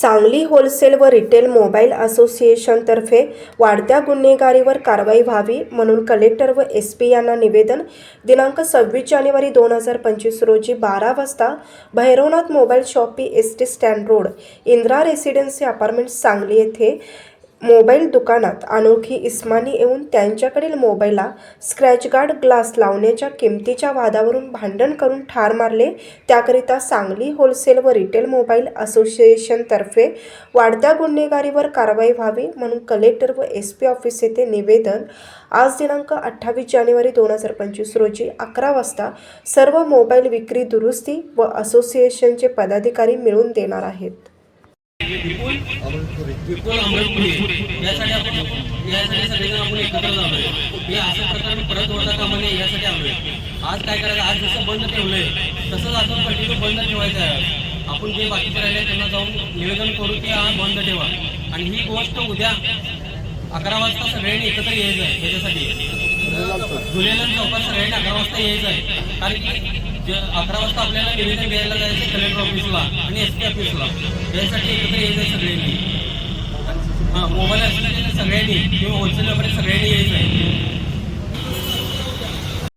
Sangli wholesale व retail mobile असोसिएशनतर्फे वाढत्या गुन्हेगारीवर कारवाई व्हावी म्हणून कलेक्टर व एस पी यांना निवेदन. दिनांक सव्वीस जानेवारी दोन हजार पंचवीस रोजी बारा वाजता Bhairavnath mobile shoppe S T stand road Indira residency apartment Sangli येथे मोबाईल दुकानात अनोखी इस्मानी येऊन त्यांच्याकडील मोबाईलला स्क्रॅचगार्ड ग्लास लावण्याच्या किमतीच्या वादावरून भांडण करून ठार मारले. त्याकरिता सांगली होलसेल व रिटेल मोबाईल असोसिएशनतर्फे वाढत्या गुन्हेगारीवर कारवाई व्हावी म्हणून कलेक्टर व एस पी ऑफिस येथे निवेदन. आज दिनांक अठ्ठावीस जानेवारी दोन हजार पंचवीस रोजी अकरा वाजता सर्व मोबाईल विक्री दुरुस्ती व असोसिएशनचे पदाधिकारी मिळून देणार आहेत. विपुल अमृतपुरी यासाठी आपण यासाठी सगळेजण आपण एकत्र झालोय हे अशा प्रकारे परत होता कामा नये यासाठी आलोय आज काय करायचं आज जसं बंद ठेवलंय तसंच अजून कंटिन्यू बंद ठेवायचं आहे आपण जे बाकीचे राहिले त्यांना जाऊन निवेदन करू की हा बंद ठेवा आणि ही गोष्ट उद्या अकरा वाजता सगळ्यांनी एकत्र यायचं आहे त्याच्यासाठी झुलेलन चौकात सगळ्यांनी अकरा वाजता यायचं आहे कारण की जे अकरा वाजता आपल्याला निवेदन द्यायला जायचं कलेक्टर ऑफिसला आणि एस पी ऑफिसला. यासाठी एकत्र यायचं सगळ्यांनी. हां मोबाईल असलेल्या सगळ्यांनी किंवा होलसेल व्यापारी सगळ्यांनी यायचं आहे.